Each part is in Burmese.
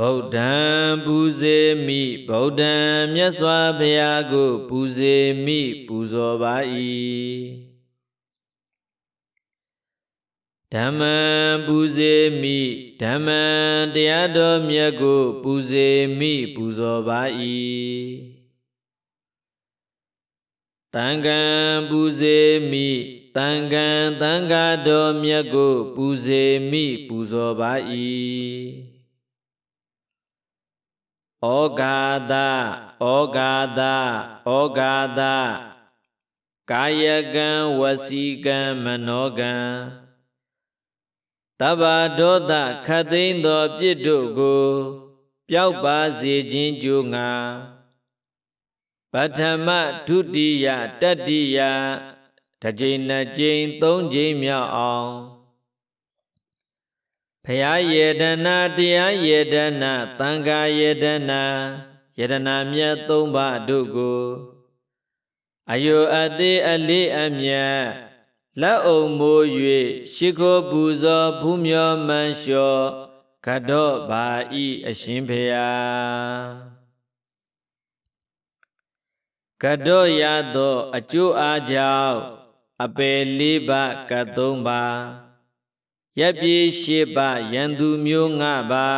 ဗုဒ္ဓံပူဇေမိဗုဒ္ဓံမြတ်စွာဘုရားကိုပူဇေမိပူဇော်ပါ၏ဓမ္မံပူဇေမိဓမ္မံတရားတော်မြတ်ကို ပူဇေမိပူဇော်ပါ၏တံဃံပူဇေမိတံဃံတံဃာတော်မြတ်ကို ပူဇေမိပူဇော်ပါ၏ ဩဃာဒဩဃာဒဩဃာဒကာယကံဝစီကံမနောကံတဗ္ဗဒောတခတ်သိမ်းသောပြစ်တို့ကို ပျောက်ပါစေခြင်းကြိုးငါပထမဒုတိယတတိယတစ်ကြိမ်နှစ်ကြိမ်သုံးကြိမ်မြောက်အောင် ဖရာယေဒနာတရားယေဒနာတန်ခါယေဒနာယေဒနာမြတ်သုံးပါးတို့ကိုအယုအသေးအလေးအမြတ်လက်အုံမိုး၍ရှိခိုးပူဇော်ဘုမျောမန်လျှော်ခတ်တော့ပါဤအရှင်ဖရာကတောရသောအကျိုးအားကြောင့်အပေလေးပါးကတ်သုံးပါး ရပ်ပြေရှိပါယံသူမျိုးငါပါ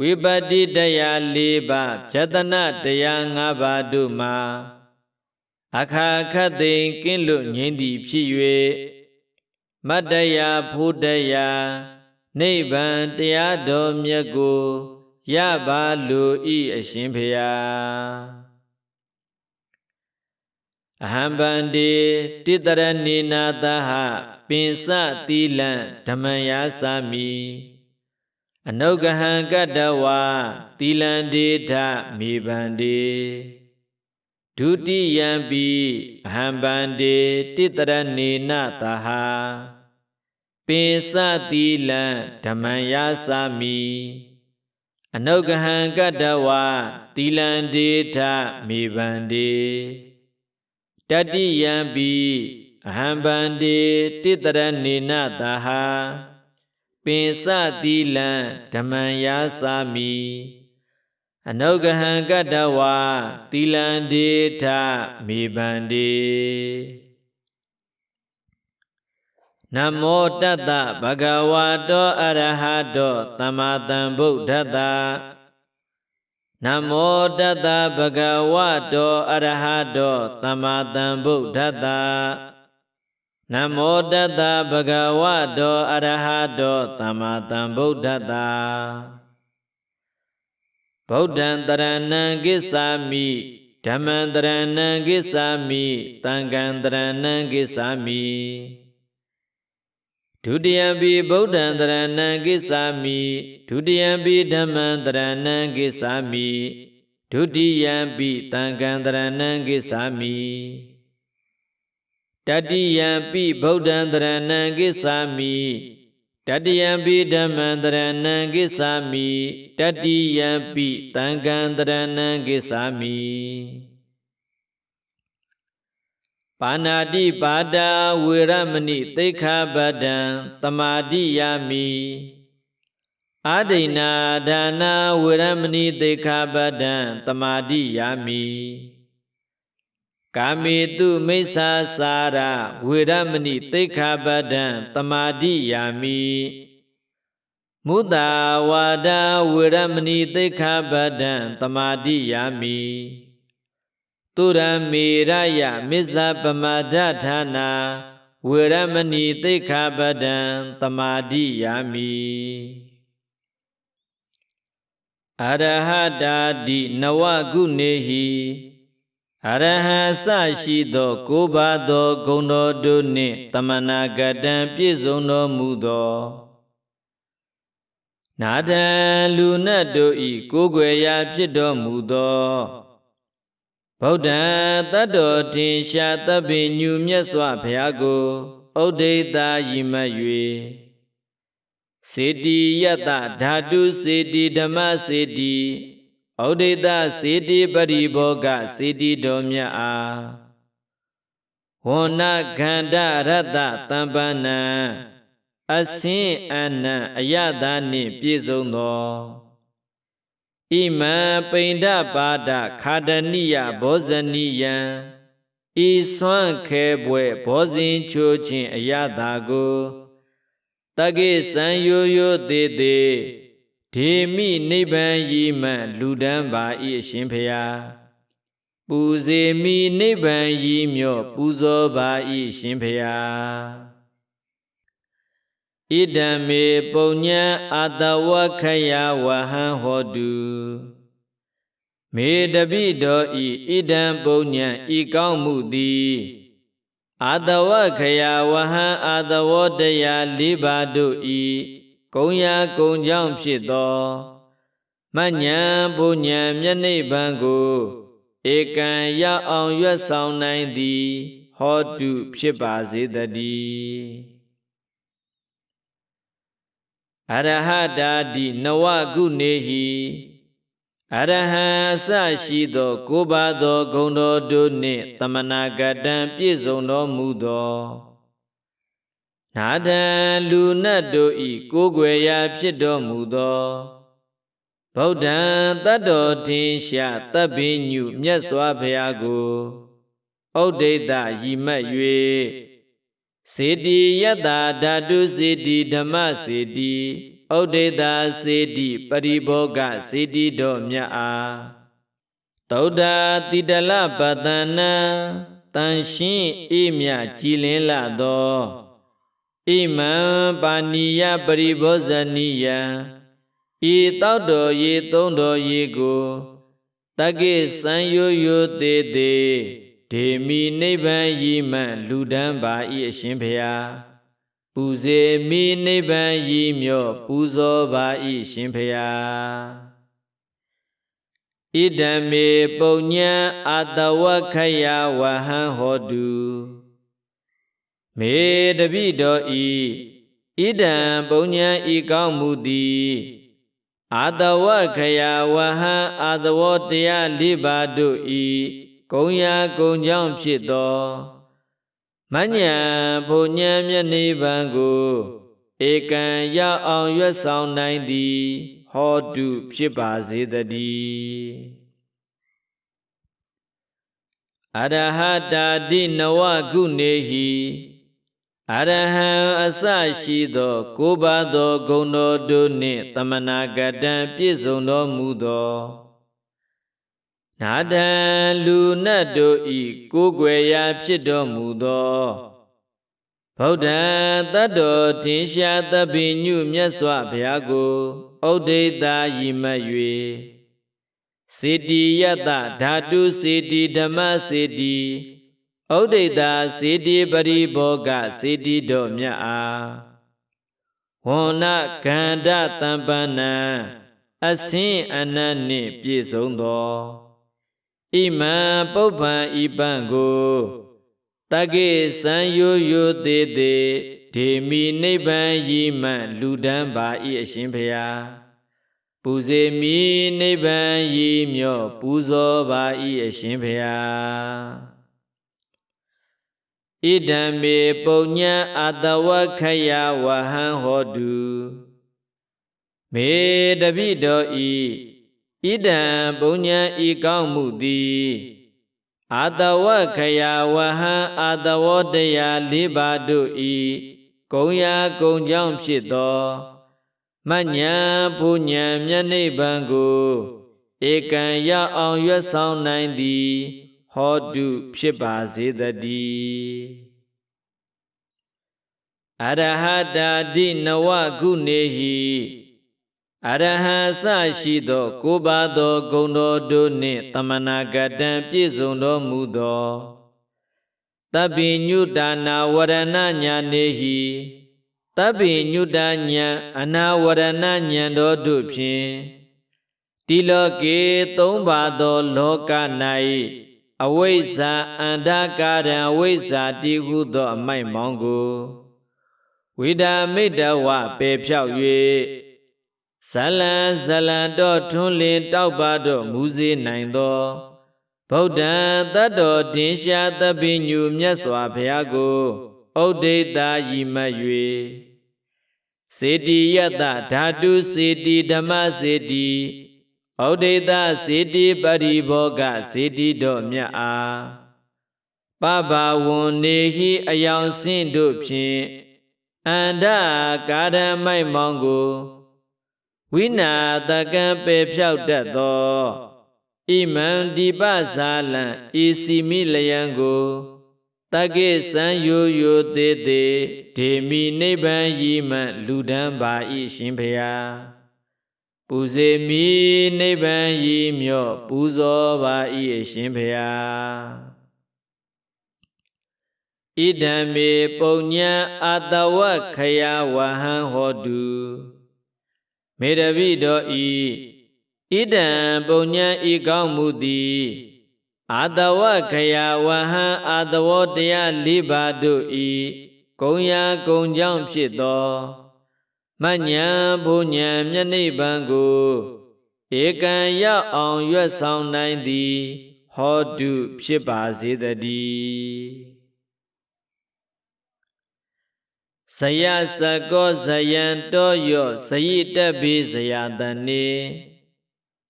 ဝိပတိတရား၄ပါးဖြတနာတရား၅ပါးတို့မှာအခါခတ်သိင်ကင်းလွတ်ငြိမ့်သည်ဖြစ်၍မတ္တရာဖို့တရားနိဗ္ဗာန်တရားတော်မြတ်ကိုရပါလိုဤအရှင်ဖေယအဟံဗန္တိတိတရဏိနာသဟ ပင်စသီလံဓမ္မယာစာမိအနုဂဟံကတ္တဝါသီလံဒေထမေဗန္တိဒုတိယံပိအဟံဗန္တိတိတရဏိနာသဟပင်စသီလံဓမ္မယာစာမိအနုဂဟံကတ္တဝါသီလံဒေထမေဗန္တိတတိယံပိ အဟံဗန္တိတိတရဏိနတာဟာပင်စသီလံဓမ္မံယာစာမိအနုဂဟံကတ္တဝါသီလံဒေထမေဗန္တိနမောတတ္တဗဂဝါတောအရဟတောသမ္မာသမ္ဗုဒ္ဓတ္တနမောတတ္တဗဂဝတောအရဟတောသမ္မာသမ္ဗုဒ္ဓတ္တ နမောတတ္တဗဂဝတောအရဟတောသမ္မာသမ္ဗုဒ္ဓတ္တဗုဒ္ဓံတရဏံကိစ္ဆာမိဓမ္မံတရဏံကိစ္ဆာမိသံဃံတရဏံကိစ္ဆာမိဒုတိယံပိဗုဒ္ဓံတရဏံကိစ္ဆာမိဒုတိယံပိဓမ္မံတရဏံကိစ္ဆာမိဒုတိယံပိသံဃံတရဏံကိစ္ဆာမိ တတိယံပိဗုဒ္ဓံတရဏံကိစ္ဆာမိတတိယံပိဓမ္မံတရဏံကိစ္ဆာမိတတိယံပိသံဃံတရဏံကိစ္ဆာမိပါဏာတိပါဒာဝေရမဏိသိက္ခာပဒံတမာတိယာမိအာဒိနာဒါနာဝေရမဏိသိက္ခာပဒံတမာတိယာမိ ကာမေတုမိစ္ဆာစာရဝေရမဏိသိက္ခာပဒံတမာတိယာမိမုတာဝါဒဝေရမဏိသိက္ခာပဒံတမာတိယာမိตุရမေရယမစ္ဆပမဒဌာနာဝေရမဏိသိက္ခာပဒံတမာတိယာမိအရဟတာတိနဝကုနေဟိ အရဟံစရှိသောကိုးပါးသောဂုဏ်တော်တို့နှင့်တမနာကတံပြည့်စုံတော်မူသောနာတံလူနတ်တို့ဤကိုးကွယ်ရာဖြစ်တော်မူသောဗုဒ္ဓံတတ္တော်တင်ရှားတပ်ပင်ညူမြတ်စွာဘုရားကိုဥဒိတာယိမတ်၍စေတီယတဓာတုစေတီဓမ္မစေတီ ဩဒိတစေတီပရိဘောဂစေတီတော်မြတ်အားဝဏ္ဏခန္ဓရတ္တတံပန္နံအစင်းအနံအယတာနှင့်ပြည့်စုံသောဣမံပိန္ဒပါဒခာဒနိယဘောဇနိယံဤစွန့်ခဲပွဲဘောဇင်ချိုးခြင်းအရသာကိုတကိစံယိုယိုသေးသေး ဒေမိနိဗ္ဗာန်ယီမံလူဒန်းပါဤအရှင်ဖျားပူဇေမိနိဗ္ဗာန်ယီမြော့ပူဇော်ပါဤရှင်ဖျားဣဒံမေပုံညံအာတဝခယဝဟံဟောတုမေတပိတော်ဤဣဒံပုံညံဤကောင်းမှုသည်အာတဝခယဝဟံအာတဝတရားလေးပါတို့ဤ ကုံရာကုံကြောင့်ဖြစ်သောမညံဘုညံမျက်နှိဗ္ဗံကိုဧကံရအောင်ရွတ်ဆောင်နိုင်သည် ဟောတုဖြစ်ပါစေတည်းအရဟတာတိနဝကုနေဟိအရဟံအစရှိသောကိုးပါးသောဂုဏ်တော်တို့နှင့်တမနာကတံပြည့်စုံတော်မူသော နာထံလူနတ်တို့ဤကိုးကွယ်ရာဖြစ်တော်မူသောဗုဒ္ဓံတတ္တော်ထင်ရှားတပ်ပင်ညုမြတ်စွာဘုရားကိုဩဒိတယီမတ်၍စေတီယတ္တာဓာတုစေတီဓမ္မစေတီဩဒိတာစေတီပရိဘောဂစေတီတော်မြတ်အားသုဒ္ဓတိတလပတနံတန်ရှင်းအေးမြကြည်လင်းလာသော ဣမံပါဏိယပရိဘောဇနိယံဤတောက်တော်ရေသုံးတော်ရေကိုတကိစံယိုယိုသေးသေးဒေမီနိဗ္ဗာန်ယီမံလူဒန်းပါဤအရှင်ဖျားပူဇေမိနိဗ္ဗာန်ရည်မြော့ပူဇော်ပါ၏ရှင်ဖျားဣဒံမေပုံညံအာတဝခယဝဟံဟောတု မေတပိတော်ဤဣဒံပုံညံဤကောင်းမှုသည်အာတဝခယဝဟံအာတဝတရားလေးပါတို့ဤကုံရာကုံကြောင့်ဖြစ်သောမညာဘုံဉဏ်မျက်နှိဗံကိုဧကံရအောင်ရွတ်ဆောင်နိုင်သည် ဟောတုဖြစ်ပါစေတည်းအရဟတာတိနဝကုနေဟိ အရဟံအစရှိသောကိုးပါးသောဂုဏ်တော်တို့နှင့်တမနာကတံပြည့်စုံတော်မူသောနာတံလူနတ်တို့ဤကိုးကွယ်ရာဖြစ်တော်မူသောဗုဒ္ဓံတတ္တော်ထင်ရှားသဗ္ဗညုမြတ်စွာဘုရားကိုဩဒိတာယီမတ်၍စေတီယတဓာတုစေတီဓမ္မစေတီ ဩဒိတာစေတီပရိဘောဂစေတီတော်မြတ်အားဝဏ္ဏကန္ဓတံပန္နံအစင်းအနတ်နှင့်ပြည့်စုံသောဣမံပုပ္ပံဤပံကိုတကိစံယိုယိုသေးသေးဒေမီနိဗ္ဗာန်ယီမံလူဒန်းပါဤအရှင်ဖျားပူဇေမီနိဗ္ဗာန်ယီမြော့ပူဇော်ပါဤအရှင်ဖျား ဣဒံမေပုံညံအတဝခယဝဟံဟောတုမေတပိတော်ဤဣဒံပုံညံဤကောင်းမှုသည်အာတဝခယဝဟံအာတဝတရားလေးပါတို့ဤကုံရာကုံကြောင့်ဖြစ်သောမညာဘုညံမျက်နှိဗံကိုဧကံရအောင်ရွတ်ဆောင်နိုင်သည် ဟောတုဖြစ်ပါစေတည်းအရဟတာတိနဝကုနေဟိအရဟံအစရှိသော ကိုးပါးသောဂုဏ်တော်တို့နှင့်တမနာကတံပြည့်စုံတော်မူသောတပ္ပိညုတာနာဝရဏညာနေဟိတပ္ပိညုတာညာအနာဝရဏညာတော်တို့ဖြင့်တိလောကေသုံးပါသောလောက၌ အဝိဇ္ဇာအန္တကာရံဝိဇ္ဇာတိဟုသောအမိုက်မောင်းကိုဝိဒာမိတ္တဝပေဖြောက်၍ဇလံဇလံတော့ထွန်းလင်းတောက်ပါတော့မူစေနိုင်သောဗုဒ္ဓံတတ္တော်တင်ရှားသဗ္ဗညုမြတ်စွာဘုရားကိုဩဒိတာယီမတ်၍စေတီယတဓာတုစေတီဓမ္မစေတီ ဩဒိတစေတိပရိဘောဂစေတိတို့မြတ်အားပပဝွန်နေဟိအယောင်စင့်တို့ဖြင့်အန္တကာရမိုက်မောင်းကိုဝိနာတကံပေဖြောက်တတ်သောဣမံဒီပဇာလံဤစီမိလယံကိုတကိစံယိုယိုသေးသေးဒေမီနိဗ္ဗာန်ယီမံလူဒန်းပါဤရှင်ဖျား ပူဇေမီနိဗ္ဗာန်ယီမြော့ပူဇော်ပါဤအရှင်ဖျားဣဒံမေပုံညာအတဝခယဝဟံဟောတုမေတပိတော်ဤဣဒံပုံညာဤကောင်းမှုသည်အာတဝခယဝဟံအာတဝတရား၄ပါးတို့ဤကုံရာကုံကြောင့်ဖြစ်သော မညာဘုညာမျက်နှိဗ္ဗာန်ကိုဧကံရောက်အောင်ရွတ်ဆောင်နိုင်သည် ဟောတုဖြစ်ပါစေတည်းဇယစကောဇယံတောယောဇယိတပိဇယတနေ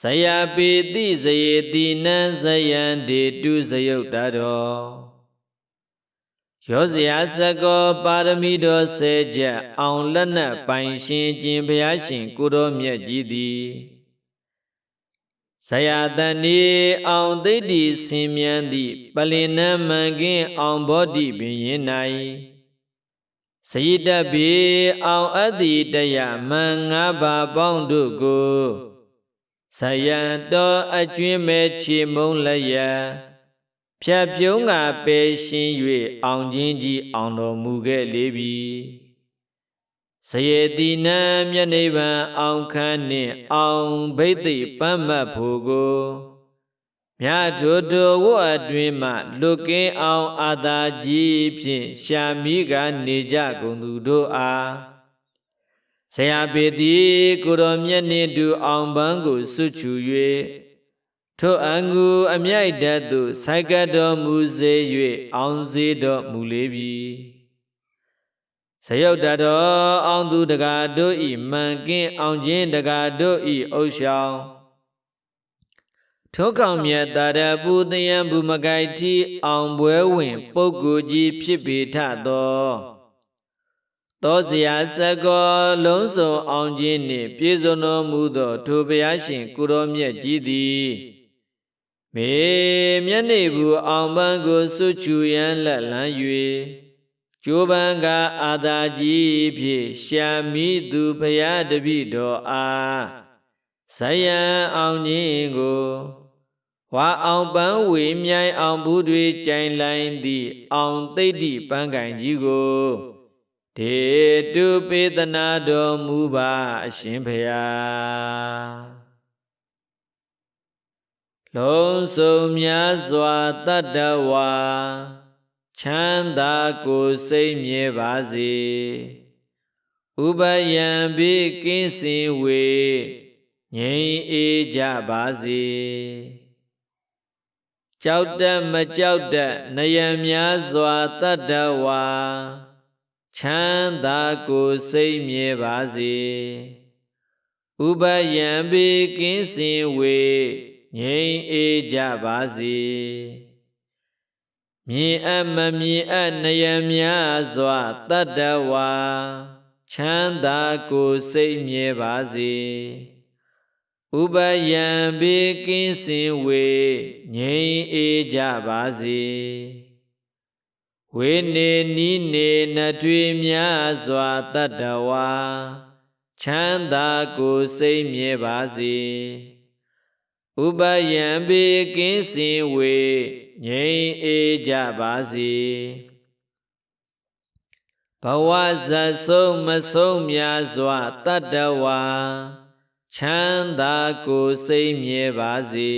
ဇယပိတိဇယေတိနံဇယံဒေတုဇယုတ်တတော် ရောဇရာစကောပါရမီတော်ဆဲချက်အောင်လက်နက်ပိုင်ရှင်ခြင်းဘုရားရှင်ကိုတော်မြတ်ကြီးသည်ဇယတန်ဤအောင်သိတ္တိဆင်မြန်းသည့်ပလင်နံမန်ကင်းအောင်ဘောဓိပင်ရင်၌စယိတပိအောင်အတ္တိတယမန်ငါးပါးပေါင်းတို့ကိုဇယံတော်အကျွင်းမဲ့ချေမုံလျက် ဖြတ်ပြုံးကပေရှင်၍အောင်ချင်းကြီးအောင်တော်မူခဲ့လေပြီဇယေတိနံမြတ်နိဗ္ဗာန်အောင်ခန်းနှင့်အောင်ဘိသိပမ္မတ်ဖို့ကိုမြတ်ထိုတော်ဝတ်အတွင်မှလွတ်ကင်းအောင်အာသာကြီးဖြင့်ရှာမိကနေကြကုန်သူတို့အားဆရာပေတိကိုတော်မြတ်နှင့်တူအောင်ပန်းကိုစွချူ၍ ထိုအငူအမြိုက်တတ်သို့စိုက်ကတော်မူစေ၍အောင်စေတော်မူလေပြီဇယုတ်တတော်အောင်သူတကာတို့ဤမှန်ကင်းအောင်ခြင်းတကာတို့ဤအုပ်ဆောင်ထိုကောင်မြတ်တာရပူတယံဘူမကိုက်တီအောင်ပွဲဝင် ပုဂ္ဂိုလ်ကြီးဖြစ်ပေထသောသောဇရာစကောလုံးစုံအောင်ခြင်းနှင့် ပြည့်စုံတော်မူသောထိုဘုရားရှင်ကိုရောမြတ်ကြီးသည် မေမျက်နေဘူးအောင်ပန်းကိုစွချူရန်လက်လန်း၍ကျိုးပန်းကအာသာကြီးဖြင့်ရှာမိသူဘုရားတပိတော်အားဇယံအောင်ခြင်းကိုဝါအောင်ပန်းဝေမြိုင်အောင်ဘူးတွေကြိုင်လိုင်းသည့်အောင်သိတ္တိပန်းကင်ကြီးကိုဒေတုပေတနာတော်မူပါအရှင်ဖျား လုံးစုံများစွာတတ္တဝါချမ်းသာကိုစိတ်မြဲပါစေဥပယံဘေးကင်းစင်ဝေငြိမ်အေးကြပါစေကြောက်တတ်မကြောက်တတ်နယံများစွာတတ္တဝါချမ်းသာကိုစိတ်မြဲပါစေဥပယံဘေးကင်းစင်ဝေ ငြိမ်အေးကြပါစေမြင်အပ်မမြင်အပ်နယံများစွာတတ္တဝါချမ်းသာကိုစိတ်မြဲပါစေဥပယံဘေးကင်းစင်ဝေငြိမ်အေးကြပါစေဝေနေနီးနေနထွေများစွာတတ္တဝါချမ်းသာကိုစိတ်မြဲပါစေ ဥပယံဘေကင်းစင်ဝေငြိမ်အေးကြပါစေဘဝဇတ်ဆုံးမဆုံးများစွာတတ္တဝါချမ်းသာကိုစိတ်မြဲပါစေ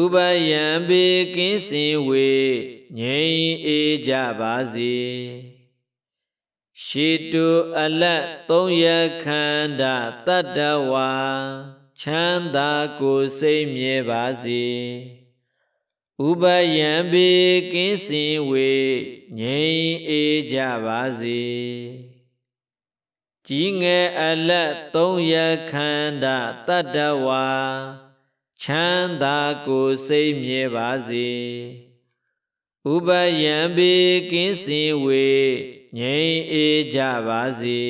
ဥပယံဘေကင်းစင်ဝေငြိမ်အေးကြပါစေရှိတုအလတ်သုံးရခန္ဓာတတ္တဝါ ချမ်းသာကိုစိတ်မြဲပါစေဥပယံဘေကင်းစင်ဝေငြိမ်အေးကြပါစေကြီးငယ်အလက်သုံးရခန္ဓာတတ္တဝါချမ်းသာကိုစိတ်မြဲပါစေဥပယံဘေကင်းစင်ဝေငြိမ်အေးကြပါစေ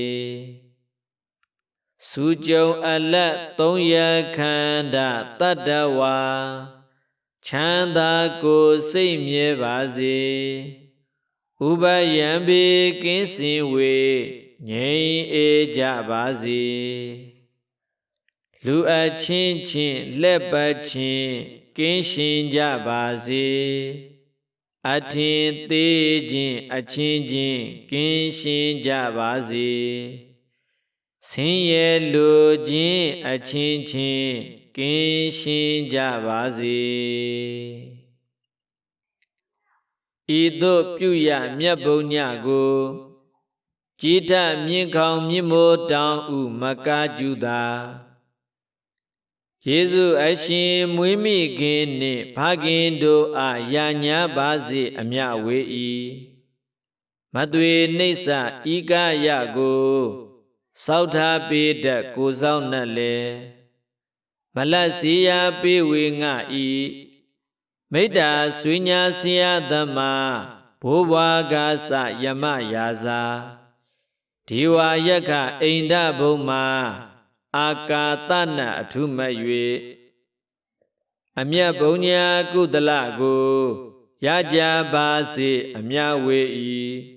စုကြုံအလက်သုံးရခန္ဓာတတ္တဝါချမ်းသာကိုစိတ်မြဲပါစေဥပယံဘေကင်းစင်ဝေငြိမ်အေးကြပါစေလူအချင်းချင်းလက်ပတ်ချင်းကင်းရှင်ကြပါစေအထင်သေးခြင်းအချင်းချင်းကင်းရှင်ကြပါစေ ဆင်းရဲလူချင်းအချင်းချင်းကင်းရှင်ကြပါစေဤသို့ပြုရမြတ်ဘုံညကိုကြည်ထမြင့်ခေါင်မြင့်မိုးတောင်ဥမကားကျူသာယေရှုအရှင်မွေးမိခင်နှင့်ဖခင်တို့အားယာညာပါစေအမြဝေ၏မသွေနှိစ္စဤကရကို စောက်ထားပေတတ်ကိုဆောင်နှက်လေမလတ်စီယာပေးဝေငါဤမိတ္တာဆွေညာဆရာသမာဘိုးဘွားကားစယမယာစာဒီဝါယက္ခအိန္ဒဘုံမှာအာကာတနအထုမတ်၍အမြတ်ဘုံညာကုသလကိုရကြပါစေအမြဝေ၏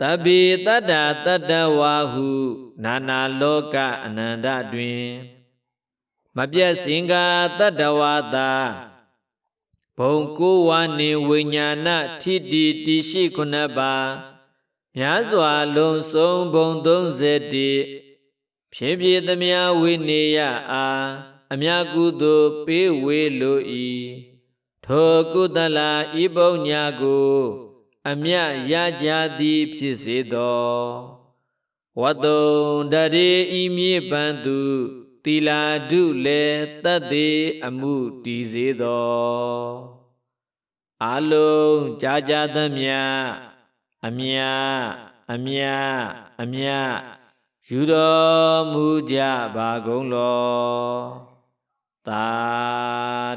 တပိတတ္တတတ္တဝါဟုနာနာလောကအနန္တတွင် မပြတ်စင်္ကာတတ္တဝါသာဘုံကိုဝါနေဝိညာဏထိတိတိရှိခုနှစ်ပါးများစွာလုံးစုံဘုံ31ဖြည်းဖြည်းသမျှဝိနေယအားအမြကုသိုလ်ပေးဝေလို၏ထိုကုသလာဤပုံညာကို အမြရကြသည်ဖြစ်စေသောဝတ္တုံတရေဤမြေပန်သူတီလာဓုလေတတ်သေးအမှုတည်စေသောအလုံးကြာကြာသမျှအမြအမြအမြယူတော်မူကြပါကုန်လောသာ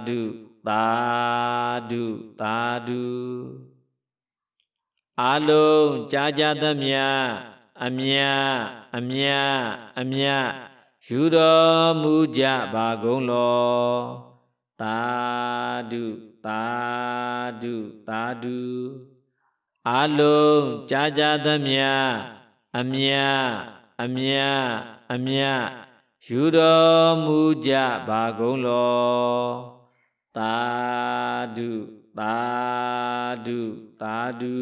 ဓုသာဓုသာဓု အလုံးကြာကြာသမျှအမြအမြအမြယူတော်မူကြပါကုန်လောသာဓုသာဓုသာဓုအလုံးကြာကြာသမျှအမြအမြအမြယူတော်မူကြပါကုန်လောသာဓု သာဓုသာဓု